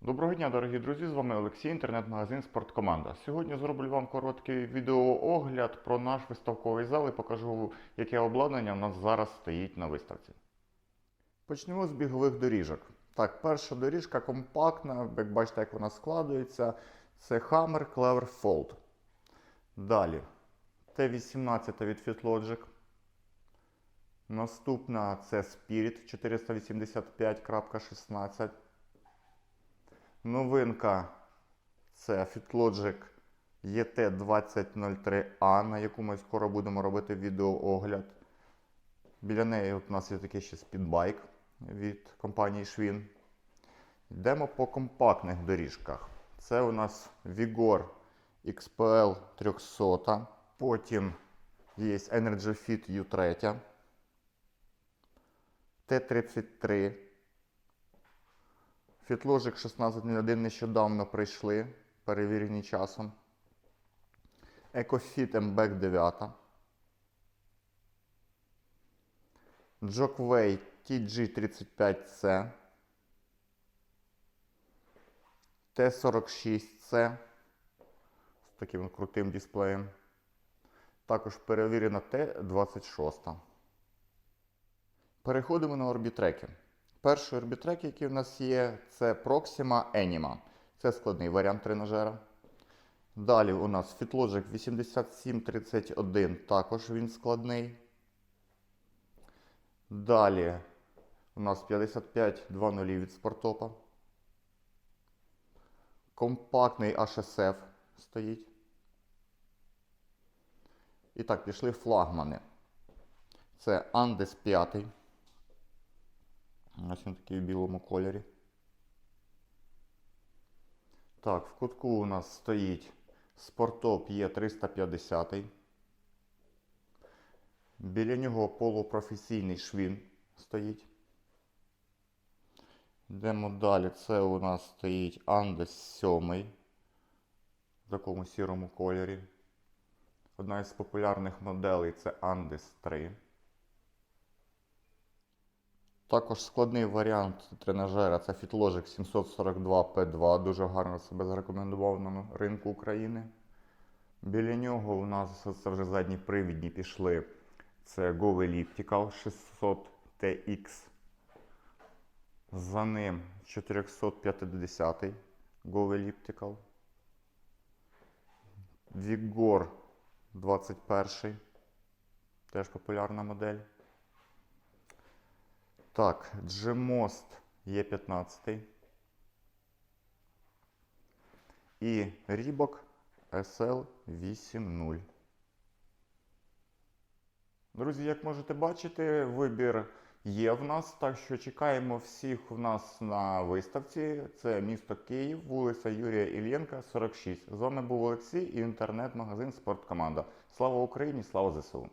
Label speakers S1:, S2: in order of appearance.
S1: Доброго дня, дорогі друзі! З вами Олексій, інтернет-магазин Спорткоманда. Сьогодні зроблю вам короткий відеоогляд про наш виставковий зал і покажу, яке обладнання у нас зараз стоїть на виставці. Почнемо з бігових доріжок. Так, перша доріжка компактна, як бачите, як вона складується. Це Hammer Clever Fold. Далі Т-18 від FitLogic. Наступна це Spirit 485.16. Новинка це FitLogic ET2003A, на яку ми скоро будемо робити відеоогляд. Біля неї у нас є такий ще спідбайк від компанії Schwinn. Йдемо по компактних доріжках. Це у нас Vigor XPL 300. Потім є Energy Fit U3. Т-33. FitLogic 1601 нещодавно прийшли, перевірені часом. EcoFit MBAC 9. Jockway TG35C. Т46C з таким крутим дисплеєм. Також перевірена Т26. Переходимо на орбітреки. Перший орбітрек, який у нас є, це Proxima Anima. Це складний варіант тренажера. Далі у нас FitLogic 8731, також він складний. Далі у нас 5520 від спортопа. Компактний HSF стоїть. І так, пішли флагмани. Це Andes 5. Ось він такий в білому кольорі. Так, в кутку у нас стоїть спортоп є 350. Біля нього полупрофесійний швін стоїть. Йдемо далі. Це у нас стоїть Andes 7 в такому сірому кольорі. Одна із популярних моделей це Andes 3. Також складний варіант тренажера це FitLogic 742P2. Дуже гарно себе зарекомендував на ринку України. Біля нього у нас це вже задні привідні пішли. Це Go Elliptical 600 TX. За ним 450 Go Elliptical. Vigor 21. Теж популярна модель. Так, Gmost Е15. І Reebok SL80. Друзі, як можете бачити, вибір є в нас, так що чекаємо всіх в нас на виставці. Це місто Київ, вулиця Юрія Ільєнка, 46. З вами був Олексій і інтернет-магазин Спорткоманда. Слава Україні! Слава ЗСУ!